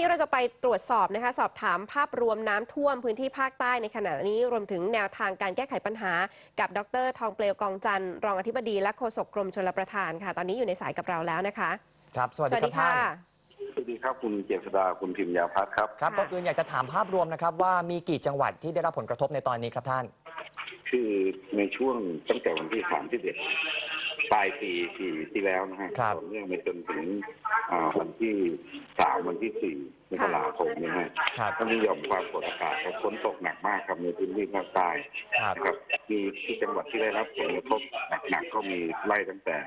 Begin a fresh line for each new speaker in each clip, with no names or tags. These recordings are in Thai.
นี้เราจะไปตรวจสอบนะคะสอบถามภาพรวมน้ำท่วมพื้นที่ภาคใต้ในขณะนี้รวมถึงแนวทางการแก้ไขปัญหา กับดร ทองเปลวกองจันทร์รองอธิบดีและโฆษกกรมชลประทานค่ะ ตอนนี้อยู่ในสายกับเราแล้วนะคะ
ครับ สวัสดีครับท่าน
สวัสดีครับคุณเจษดาคุณพิมยาพัฒน์ครับ
ครับ
ค่ะ
ก่อนอื่นอยากจะถามภาพรวมนะครับ ว่ามีกี่จังหวัดที่ได้รับผลกระทบในตอนนี้ครับท่าน
คือในช่วงตั้งแต่วันที่สามที่เด็ด ปลายปีปีที่แล้วนะฮะ
ครับ
ต่อเนื่องไปจนถึงอ่าวันที่สามวันที่สี่มกราคมเนะฮะ
ครับ
ก็มีหย่อมความกดอากาศครับฝนตกหนักมากครับในพื้นที่ภาคใต้
ครับ
นะครับมีที่จังหวัดที่ได้รับผลกระทบหนักๆก็มีไล่ตั้งแต่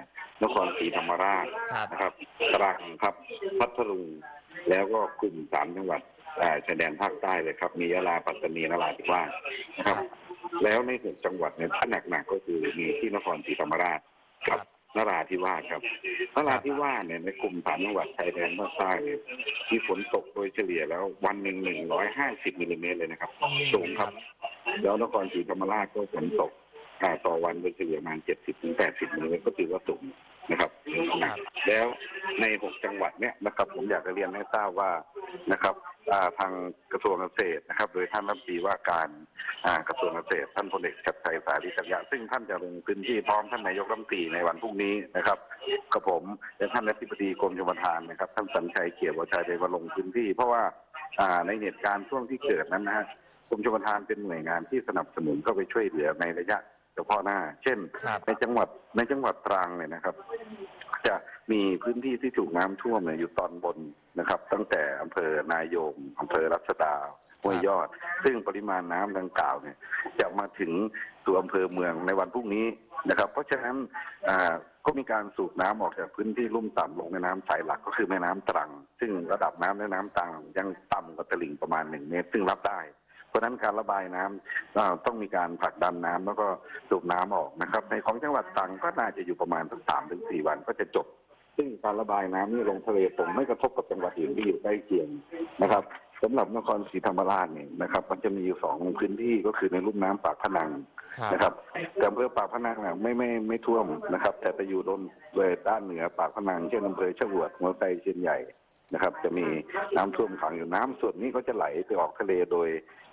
นครศรีธรรมราช
ครับ
นะครับตรังครับพัทลุงแล้วก็กลุ่มสามจังหวัดอ่าชายแดนภาคใต้เลยครับ มียะลาปัตตานีนราธิวาสนะครับ แล้วในหกจังหวัดเนี่ยที่หนักๆก็คือมีที่นครศรีธรรมราช กับนราธิวาสครับนราธิวาสเนี่ยในกลุ่มสามจังหวัดชายแดนภาคใต้เนี่ยมีฝนตกโดยเฉลี่ยแล้ววันหนึ่งหนึ่งร้อยห้าสิบมิลลิเมตรเลยนะครับสูงครับ แล้วนครศรีธรรมราชก็ฝนตกอ่าต่อวันโดยเฉลี่ยประมาณเจ็ดสิบถึงแปดสิบมิลลิเมตรก็ถือว่าสูงนะครับ
ครับ
แล้วในหกจังหวัดเนี่ยนะครับ ผมอยากจะเรียนให้ทราบว่านะครับอ่า ทางกระทรวงเกษตรนะครับ โดยท่านรัฐมนตรีว่าการอ่ากระทรวงเกษตร ท่านพลเอกชัดชัยสารีกัญญะซึ่งท่านจะลงพื้นที่พร้อมท่านนายกรัฐมนตรีในวันพรุ่งนี้นะครับกับผมและท่านอธิบดีกรมชลประทานนะครับ ท่านสัญชัยเขียววชัยได้มาลงพื้นที่ เพราะว่าอ่าในเหตุการณ์ช่วงที่เกิดนั้นนะฮะกรมชลประทานเป็นหน่วยงานที่สนับสนุนเข้าไปช่วยเหลือในระยะเฉพาะหน้า เช่น
ครับ
ในจังหวัดในจังหวัดตรังเนี่ยนะครับ จะ มีพื้นที่ที่ถูกน้ำท่วมเนี่ยอยู่ตอนบนนะครับ ตั้งแต่อำเภอนายงอำเภอรัศดาห้วยยอด ซึ่งปริมาณน้ำดังกล่าวเนี่ยจะมาถึงตัวอำเภอเมืองในวันพรุ่งนี้นะครับ เพราะฉะนั้นอ่าก็มีการสูบน้ำออกจากพื้นที่ลุ่มต่ำลงแม่น้ำสายหลักก็คือแม่น้ำตรัง ซึ่งระดับน้ำในน้ำตรังยังต่ำกว่าตลิ่งประมาณหนึ่งเมตร ซึ่งรับได้ เพราะฉะนั้นการระบายน้ำอ่าต้องมีการผลักดันน้ำแล้วก็สูบน้ำออกนะครับ ในของจังหวัดตรังก็น่าจะอยู่ประมาณสักสามถึงสี่วันก็จะจบ ซึ่งการระบายน้ำนี่ลงทะเลผมไม่กระทบกับจังหวัดอื่นที่อยู่ใกล้เคียงนะครับสำหรับนครศรีธรรมราชเนี่ยนะครับ มันจะมีอยู่สองพื้นที่ก็คือในลุ่มน้ำปากพนังนะครับแต่อำเภอปากพนังน่ไม่ไม่ไม่ท่วมนะครับ แต่ไปอยู่โดนเลยด้านเหนือปากพนังเช่นอำเภอชะอวดหัวไซเชียนใหญ่นะครับ จะมีน้ำท่วมขังอยู่น้ำส่วนนี้ก็จะไหลไปออกทะเลโดย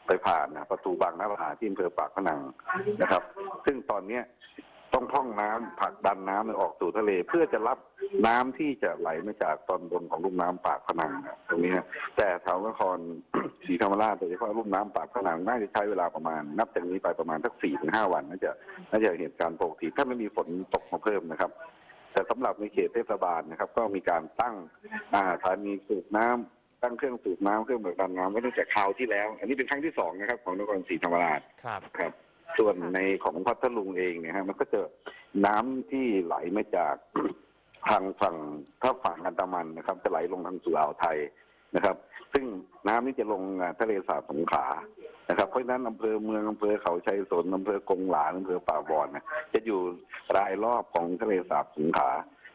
ไปผ่านนะประตูบางนาราที่อำเภอปากพนังนะครับ ซึ่งตอนเนี้ย ต้องพร่องน้ำผลักดันน้ำเนี่ยออกสู่ทะเล เพื่อจะรับน้ำที่จะไหลมาจากตอนบนของลุ่มน้ำปากพนังนะตรงนี้ฮะแต่แถวนคร ศรีธรรมราชโดยเฉพาะลุ่มน้ำปากพนังน่าจะใช้เวลาประมาณ นับจากนี้ไปประมาณสักสี่ถึงห้าวันน่าจะน่าจะเหตุการณ์ปกติถ้าไม่มีฝนตกมาเพิ่มนะครับ แต่สำหรับในเขตเทศบาลนะครับ ก็มีการตั้งอ่าสถานีสูบน้ำตั้งเครื่องสูบน้ำเครื่องผลักดันน้ำไว้ตั้งแต่คราวที่แล้ว อันนี้เป็นครั้งที่สองนะครับ ของนครศรีธรรมราช
ครับ
ครับ ส่วนในของพัทลุงเองเนี่ยฮะมันก็จะน้ำที่ไหลมาจาก ทางฝั่งถ้าฝั่งอันดามันนะครับ จะไหลลงทางสู่อ่าวไทยนะครับ ซึ่งน้ำนี่จะลงอ่าทะเลสาบสงขลานะครับ เพราะฉะนั้นอำเภอเมืองอำเภอเขาชัยสนอำเภอกงหลานอำเภอป่าบอนนะจะอยู่รายรอบของทะเลสาบสงขลา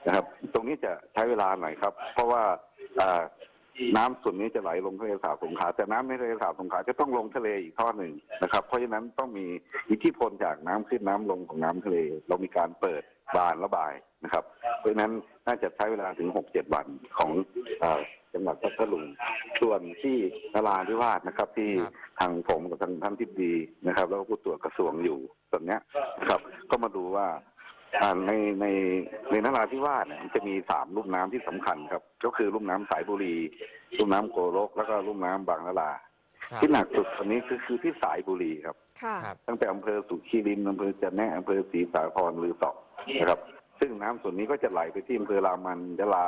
นะครับ ตรงนี้จะใช้เวลาหน่อยครับ เพราะว่าอ่า น้ำส่วนนี้จะไหลลงทะเลสาบสงขลาแต่น้ำในทะเลสาบสงขลาจะต้องลงทะเลอีกท่อหนึ่งนะครับ เพราะฉะนั้นต้องมีอิทธิพลจากน้ำขึ้นน้ำลงของน้ำทะเล เรามีการเปิดบานระบายนะครับ เพราะฉะนั้นน่าจะใช้เวลาถึงหกเจ็ดวันของเอ่อจังหวัดพัทลุงส่วนที่นราธิวาสนะครับ ที่
ครับ
ทางผมกับทางท่านทิบดีนะครับ แล้วก็ผู้ตรวจกระทรวงอยู่ส่วนเนี้ยนะครับ ก็มาดูว่า ในในในนราธิวาสเนี่ยมันจะมีสามลุ่มน้ำที่สำคัญครับ ก็คือลุ่มน้ำสายบุรี ลุ่มน้ำโกรก แล้วก็ลุ่มน้ำบางนารา
ครับ
ที่หนักสุดตอนนี้คือคือที่สายบุรีครับ
ค่ะ
ครับ
ตั้งแต่อำเภอสุขีรินอำเภอจะแนะอำเภอศรีสาครหรือสอบนะครับ ซึ่งน้ำส่วนนี้ก็จะไหลไปที่อำเภอรามันยะลา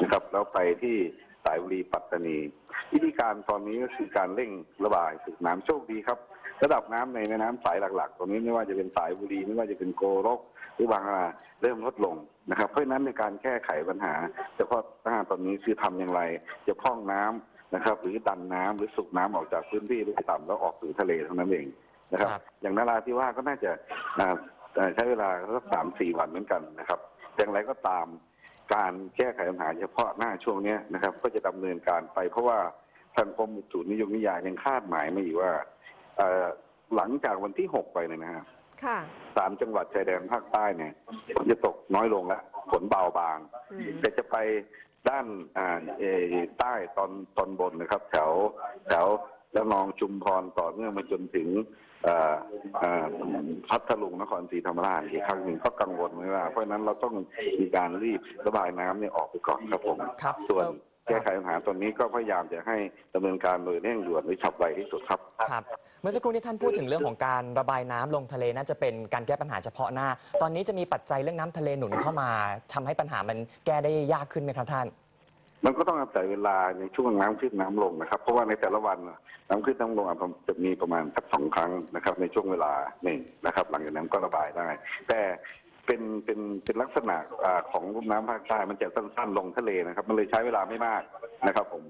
นะครับ แล้วไปที่สายบุรีปัตตานี วิธีการตอนนี้ก็คือการเร่งระบายสูบน้ำโชคดีครับ ระดับน้ำในแม่น้ำสายหลัก ๆ ตรงนี้ไม่ว่าจะเป็นสายบุรีไม่ว่าจะเป็นโกรก หรือบางนาเริ่มลดลงนะครับ เพราะฉะนั้นในการแก้ไขปัญหาเฉพาะหน้าตอนนี้คือทำอย่างไร จะพร่องน้ำนะครับ หรือดันน้ำหรือสูบน้ำออกจากพื้นที่ที่ต่ำแล้วออกสู่ทะเลเท่านั้นเองนะครับ
รบ
อย่างนาราธิวาก็น่าจะใช้เวลาสักสามสี่วันเหมือนกันนะครับ อย่างไรก็ตามการแก้ไขปัญหาเฉพาะหน้าช่วงเนี้นะครับ ก็จะดำเนินการไป เพราะว่าทางกรมอุตุนิยมวิทยายังคาดหมายไมาอยู่ว่าหลังจากวันที่หกไปเนี่ยนะครับ
ค่ะ
สามจังหวัดชายแดนภาคใต้เนี่ยฝนจะตกน้อยลงแล้วฝนเบาบาง
อืม
แต่จะไปด้านอ่าเอ่อใต้ตอนตอนบนนะครับ แถวแถวแล้วนองชุมพรต่อเนื่องมาจนถึงเอ่อเอ่อพัทลุงนครศรีธรรมราชอีกครั้งหนึ่งก็กังวลไว้ว่าเพราะฉะนั้นเราต้องมีการรีบระบายน้ำเนี่ยออกไปก่อนครับผม
ครับ
ส่วน
เอ่อ
แก้ไขปัญหาตอนนี้ก็พยายามจะให้ดำเนินการโดยเร่งด่วนหรือฉับไวที่สุดครับ
ครับ เมื่อสักครู่นี้ท่านพูดถึงเรื่องของการระบายน้ำลงทะเลน่าจะเป็นการแก้ปัญหาเฉพาะหน้า ตอนนี้จะมีปัจจัยเรื่องน้ำทะเลหนุนเข้ามาทำให้ปัญหามันแก้ได้ยากขึ้นไหมครับท่าน
มันก็ต้องอาศัยเวลาในช่วงน้ำขึ้นน้ำลงนะครับ เพราะว่าในแต่ละวันน่ะน้ำขึ้นน้ำลงอะจะมีประมาณสักสองครั้งนะครับ ในช่วงเวลาหนึ่งนะครับ หลังจากนั้นก็ระบายได้ แต่ เป็นเป็นเป็นลักษณะอ่าของลุ่มน้ำภาคใต้มันจะสั้นๆลงทะเลนะครับ มันเลยใช้เวลาไม่มากนะครับผม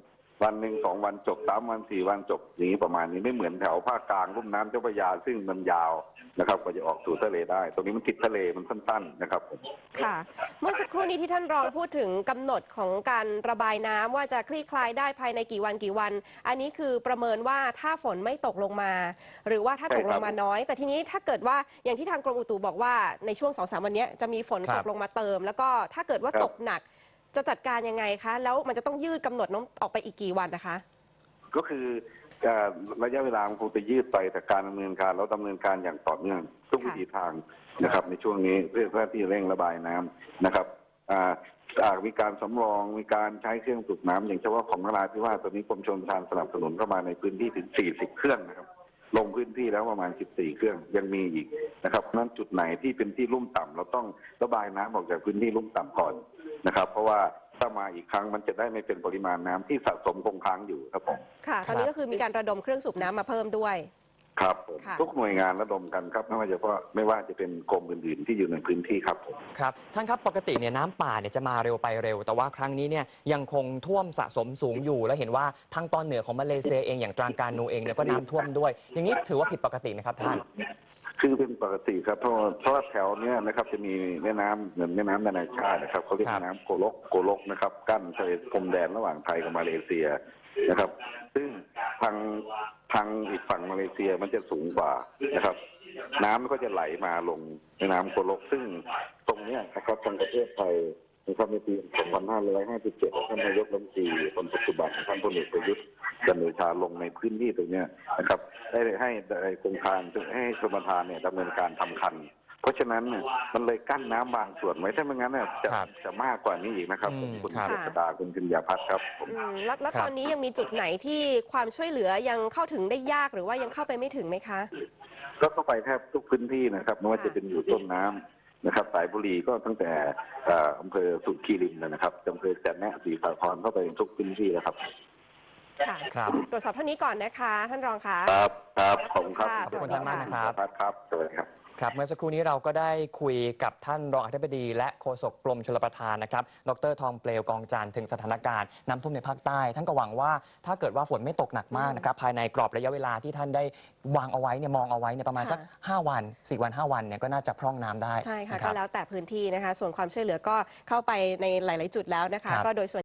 วันหนึ่งสองวันจบสามวันสี่วันจบอย่างนี้ประมาณนี้ไม่เหมือนแถวภาคกลางลุ่มน้ำเจ้าพระยาซึ่งมันยาวนะครับกว่าจะออกสู่ทะเลได้ ตรงนี้มันติดทะเลมันสั้นๆนะครับผม
ค่ะ เมื่อสักครู่นี้ที่ท่านรองพูดถึงกำหนดของการระบายน้ำว่าจะคลี่คลายได้ภายในกี่วันกี่วัน อันนี้คือประเมินว่าถ้าฝนไม่ตกลงมา หรือว่าถ้าตกลงมาน้อย แต่ทีนี้ถ้าเกิดว่าอย่างที่ทางกรมอุตุบอกว่าในช่วงสองสามวันเนี้ยจะมีฝน
ครั
ต
บ
กลงมาเติม แล้วก็ถ้าเกิดว่าตกหนัก จะจัดการยังไงคะ แล้วมันจะต้องยืดกำหนดน้ำออกไปอีกกี่วันนะคะ
ก็คือเอ่อระยะเวลามันคงจะยืดไปแต่การดำเนินการเราดำเนินการอย่างต่อเนื่องทุกวิถีทางนะครับ ในช่วงนี้เพื่อเพื่อที่เร่งระบายน้ำนะครับอ่าอ่ามีการสำรองมีการใช้เครื่องสูบน้ำอย่างเฉพาะของนราธิวาสตอนนี้กรมชลประทานสนับสนุนเข้ามาในพื้นที่ถึง 40 เครื่องนะครับลงพื้นที่แล้วประมาณ 14 เครื่องยังมีอีกนะครับเพราะฉะนั้นจุดไหนที่เป็นที่ลุ่มต่ำเราต้องระบายน้ำออกจากพื้นที่ลุ่มต่ำก่อน นะครับ เพราะว่าถ้ามาอีกครั้งมันจะได้ไม่เป็นปริมาณน้ำที่สะสมคงค้างอยู่ครับผม
ค่ะตอนนี้ก็คือมีการระดมเครื่องสูบน้ำมาเพิ่มด้วย
ครับผม
ค่ะ
ทุกหน่วยงานระดมกันครับไม่ว่าจะเพราะไม่ว่าจะเป็นกรมอื่นๆที่อยู่ในพื้นที่ครับผม
ครับท่านครับปกติเนี่ยน้ำป่าเนี่ยจะมาเร็วไปเร็ว แต่ว่าครั้งนี้เนี่ยยังคงท่วมสะสมสูงอยู่ และเห็นว่าทางตอนเหนือของมาเลเซียเองอย่างตรังกานูเองเนี่ยก็น้ำท่วมด้วย อย่างนี้ถือว่าผิดปกติไหมครับท่าน
คือเป็นปกติครับเพราะว่าเพราะว่าแถวเนี้ยนะครับจะมีแม่น้ำเหมือนแม่น้ำนานาชาตินะครับเขาเรียก
ครับ
แม่น้ำโกลกโกลกนะครับกั้นทะเลพรมแดนระหว่างไทยกับมาเลเซียนะครับ ซึ่งทางทางอีกฝั่งมาเลเซียมันจะสูงกว่านะครับ น้ำมันก็จะไหลมาลงแม่น้ำโกลกซึ่งตรงเนี้ยนะครับทางประเทศไทย นะครับในปี 2557ท่านนายกรัฐมนตรีคนปัจจุบันท่านพลเอกประยุทธ์จันทร์โอชาลงในพื้นที่ตรงเนี้ยนะครับ ได้ให้ได้โครงการให้กรมธารเนี่ยดำเนินการทำคัน เพราะฉะนั้นเนี่ยมันเลยกั้นน้ำบางส่วนไว้ถ้าไม่งั้นเนี่ยจะ
ครับ
จะมากกว่านี้อีกนะครับ
อืม
คุณ
ครับ
เจษดาคุณพิญญาพัฒน์ครับผม
อืมแล้วแล้ว
ครับ
ตอนนี้ยังมีจุดไหนที่ความช่วยเหลือยังเข้าถึงได้ยากหรือว่ายังเข้าไปไม่ถึงไหมคะ
ก็เข้าไปแทบทุกพื้นที่นะครับไม่ว่าจะเป็นอยู่ต้นน้ำ นะครับสายบุรีก็ตั้งแต่เอ่ออำเภอสุขีรินนะครับอำเภอจันแนะศรีสาครเข้าไปทุกพื้นที่แล้วครับ
ค่ะ
ครับ
ตรวจสอบเท่านี้ก่อนนะคะ ท่านรองคะ
ครับครับขอบคุณครับ
ค่ะ
ขอบคุณท่านมากนะครับ
พัฒน์ครับ สวัสดีครับ
ครับเมื่อสักครู่นี้เราก็ได้คุยกับท่านรองอธิบดี และโฆษกกรมชลประทานนะครับ ดรทองเปลวกองจันทร์ถึงสถานการณ์น้ำท่วมในภาคใต้ ท่านก็หวังว่าถ้าเกิดว่าฝนไม่ตกหนักมากนะครับภายในกรอบระยะเวลาที่ท่านได้วางเอาไว้เนี่ยมองเอาไว้เนี่ยประมาณสัก
ค่ะ
5วัน 4 วัน 5 วันเนี่ยก็น่าจะพร่องน้ำได้
ใช่ค่ะ
น
ก็
รับ
แล้วแต่พื้นที่นะคะ ส่วนความช่วยเหลือก็เข้าไปในหลาย ๆ จุดแล้วนะคะ
ครับ
ก็โดยส่วน